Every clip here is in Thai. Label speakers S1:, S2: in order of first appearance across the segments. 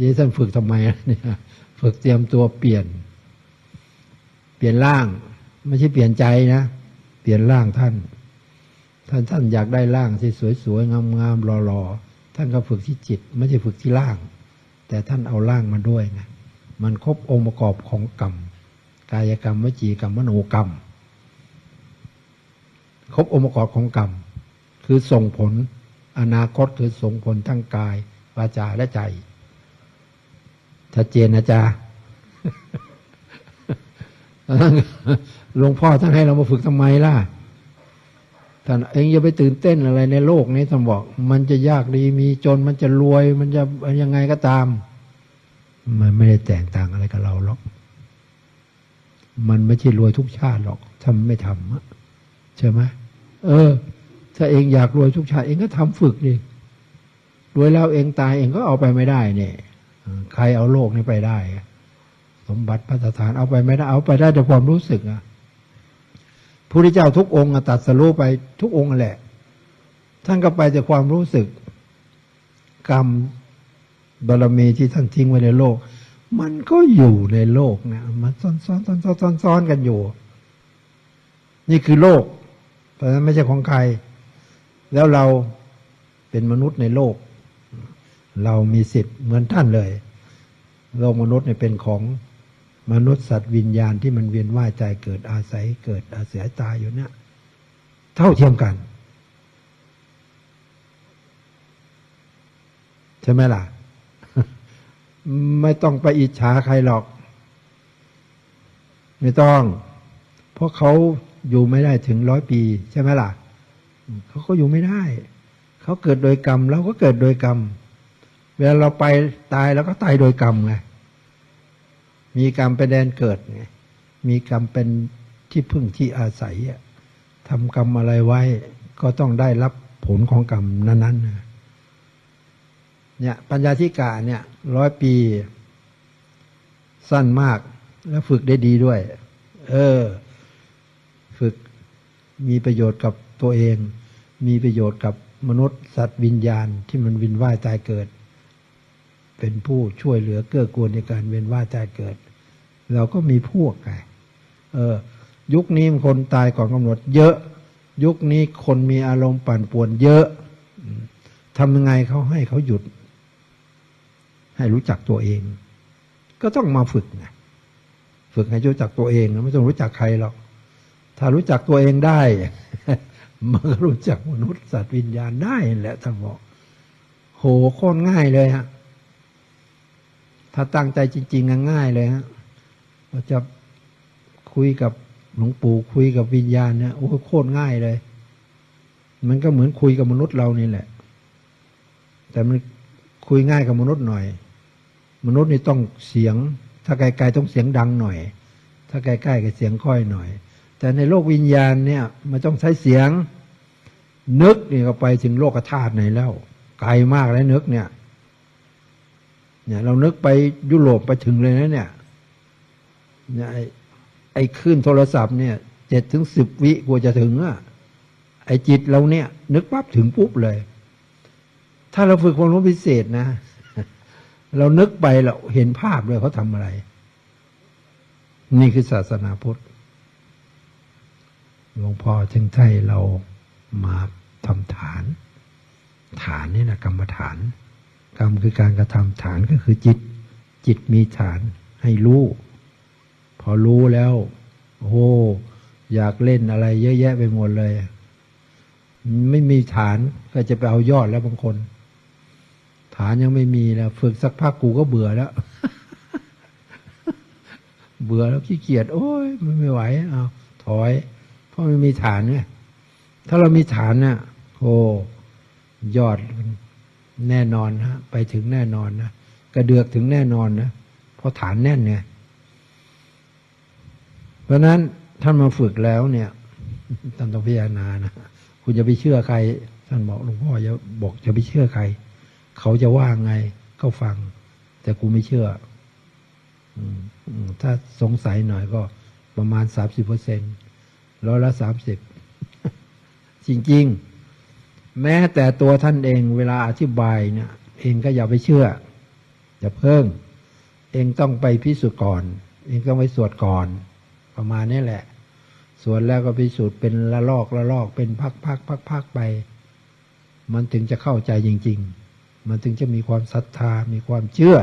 S1: ยี่ท่านฝึกทำไมเนี่ยฝึกเตรียมตัวเปลี่ยน เปลี่ยนร่าง ไม่ใช่เปลี่ยนใจนะ เปลี่ยนร่างท่าน ท่านท่านอยากได้ร่างที่สวยๆงามๆหล่อๆท่านก็ฝึกที่จิต ไม่ใช่ฝึกที่ร่าง แต่ท่านเอาร่างมาด้วยไงมันครบองค์ประกอบของกรรม กายกรรมวจีกรรมมโนกรรม ครบองค์ประกอบของกรรม คือส่งผลอนาคตคือส่งผลทั้งกาย วาจาและใจ ชัดเจนนะจ๊ะหลวงพ่อท่านให้เรามาฝึกทำไมล่ะ ท่านเองอย่าไปตื่นเต้นอะไรในโลกนี้ท่านบอก มันจะยากดีมีจนมันจะรวย มันจะยังไงก็ตาม มันไม่ได้แตกต่างอะไรกับเราหรอก มันไม่ใช่รวยทุกชาติหรอกถ้าไม่ทำใช่ไหมเออ ถ้าเองอยากรวยทุกชาติ เองก็ทำฝึกดิรวยแล้วเองตายเองก็เอาไปไม่ได้เนี่ย ใครเอาโลกนี้ไปได้ สมบัติพระสถานเอาไปไม่ได้ เอาไปได้แต่ความรู้สึกอะพระพุทธเจ้าทุกองค์ตัดสรู้ไปทุกองค์แหละ ท่านก็ไปแต่ความรู้สึก กรรมบารมีที่ท่านทิ้งไว้ในโลก มันก็อยู่ในโลกนะมันซ้อนซ้อนซ้อนซ้อนซ้อนซ้อนกันอยู่ นี่คือโลก เพราะฉะนั้นไม่ใช่ของใคร แล้วเราเป็นมนุษย์ในโลก เรามีสิทธิ์เหมือนท่านเลย โลกมนุษย์เนี่ยเป็นของมนุษย์สัตว์วิญญาณที่มันเวียนว่ายใจเกิดอาศัยเกิดอาศัยตายอยู่เนี่ยเท่าเทียมกัน ใช่ไหมล่ะ ไม่ต้องไปอิจฉาใครหรอก ไม่ต้อง เพราะเขาอยู่ไม่ได้ถึงร้อยปี ใช่ไหมล่ะเขาก็อยู่ไม่ได้ เขาเกิดโดยกรรมเราก็เกิดโดยกรรมเเวลาเราไปตายเราก็ตายโดยกรรมไง มีกรรมเป็นแดนเกิดไง มีกรรมเป็นที่พึ่งที่อาศัยอะทำกรรมอะไรไว้ ก็ต้องได้รับผลของกรรมนั้นๆนะเนี่ยปัญญาธิกาเนี่ยร้อยปี สั้นมากแล้วฝึกได้ดีด้วย เออ ฝึกมีประโยชน์กับตัวเอง มีประโยชน์กับมนุษย์สัตว์วิญญาณที่มันวินว่ายตายเกิด เป็นผู้ช่วยเหลือเกื้อกูลในการเวียนว่ายตายเกิด เราก็มีพวกไงเออ ยุคนี้คนตายก่อนกำหนด เยอะ ยุคนี้คนมีอารมณ์ปั่นป่วนเยอะทำยังไงเขาให้เขาหยุด ให้รู้จักตัวเอง ก็ต้องมาฝึกไงฝึกให้รู้จักตัวเองไม่ต้องรู้จักใครหรอกถ้ารู้จักตัวเองได้ มันก็รู้จักมนุษย์สัตว์วิญญาณได้แหละท่านบอกโหโคตรง่ายเลยฮะ ถ้าตั้งใจจริง ๆ ง่ายเลยฮะเราจะคุยกับหลวงปู่คุยกับวิญญาณเนี่ยโอ้โคตรง่ายเลย มันก็เหมือนคุยกับมนุษย์เรานี่แหละ แต่มันคุยง่ายกับมนุษย์หน่อย มนุษย์นี่ต้องเสียง ถ้าไกลๆต้องเสียงดังหน่อย ถ้าใกล้ๆก็เสียงค่อยหน่อย แต่ในโลกวิญญาณเนี่ยมันต้องใช้เสียงนึกนี่ก็ไปถึงโลกธาตุไหนแล้ว ไกลมากแล้วนึกเนี่ย เนี่ยเรานึกไปยุโรปไปถึงเลยนะเนี่ยเนี่ยไอ้ขึ้นโทรศัพท์เนี่ยเจ็ดถึงสิบวิกว่าจะถึงอะไอ้จิตเราเนี่ย นึกปั๊บถึงปุ๊บเลย ถ้าเราฝึกความรู้พิเศษนะ เรานึกไปเราเห็นภาพเลยเขาทำอะไร นี่คือศาสนาพุทธหลวงพ่อจึงให้เรามาทำฐาน ฐานนี่นะกรรมฐาน กรรมคือการกระทำฐานก็คือจิต จิตมีฐานให้รู้ พอรู้แล้ว โอ้ อยากเล่นอะไรเยอะแยะไปหมดเลย ไม่มีฐานก็จะไปเอายอดแล้วบางคน ฐานยังไม่มีแล้วฝึกสักพักกูก็เบื่อแล้ว เบื่อแล้วขี้เกียจโอ้ยไม่ไหวเอาถอย เพราะไม่มีฐานไงถ้าเรามีฐานเนี่ยโอ้ยอด แน่นอนนะไปถึงแน่นอนนะกระเดือกถึงแน่นอนนะเพราะฐานแน่นไงเพราะนั้นท่านมาฝึกแล้วเนี่ยท่านต้องพิจารณานะคุณจะไปเชื่อใคร ท่านบอกหลวงพ่อจะบอกจะไปเชื่อใคร เขาจะว่าไงก็ฟัง แต่กูไม่เชื่อถ้าสงสัยหน่อยก็ประมาณสามสิบเปอร์เซ็นต์ร้อยละสามสิบจริง ๆ แม้แต่ตัวท่านเองเวลาอธิบายเนี่ย เองก็อย่าไปเชื่อ อย่าเพิ่ง เองต้องไปพิสูจน์ก่อน เองต้องไปสวดก่อน ประมาณนี้แหละ สวดแล้วก็พิสูจน์เป็นละลอกละลอกเป็นพักพักพักพักไป มันถึงจะเข้าใจจริง ๆ มันถึงจะมีความศรัทธามีความเชื่อ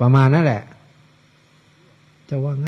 S1: ประมาณนั่นแหละ จะว่าไง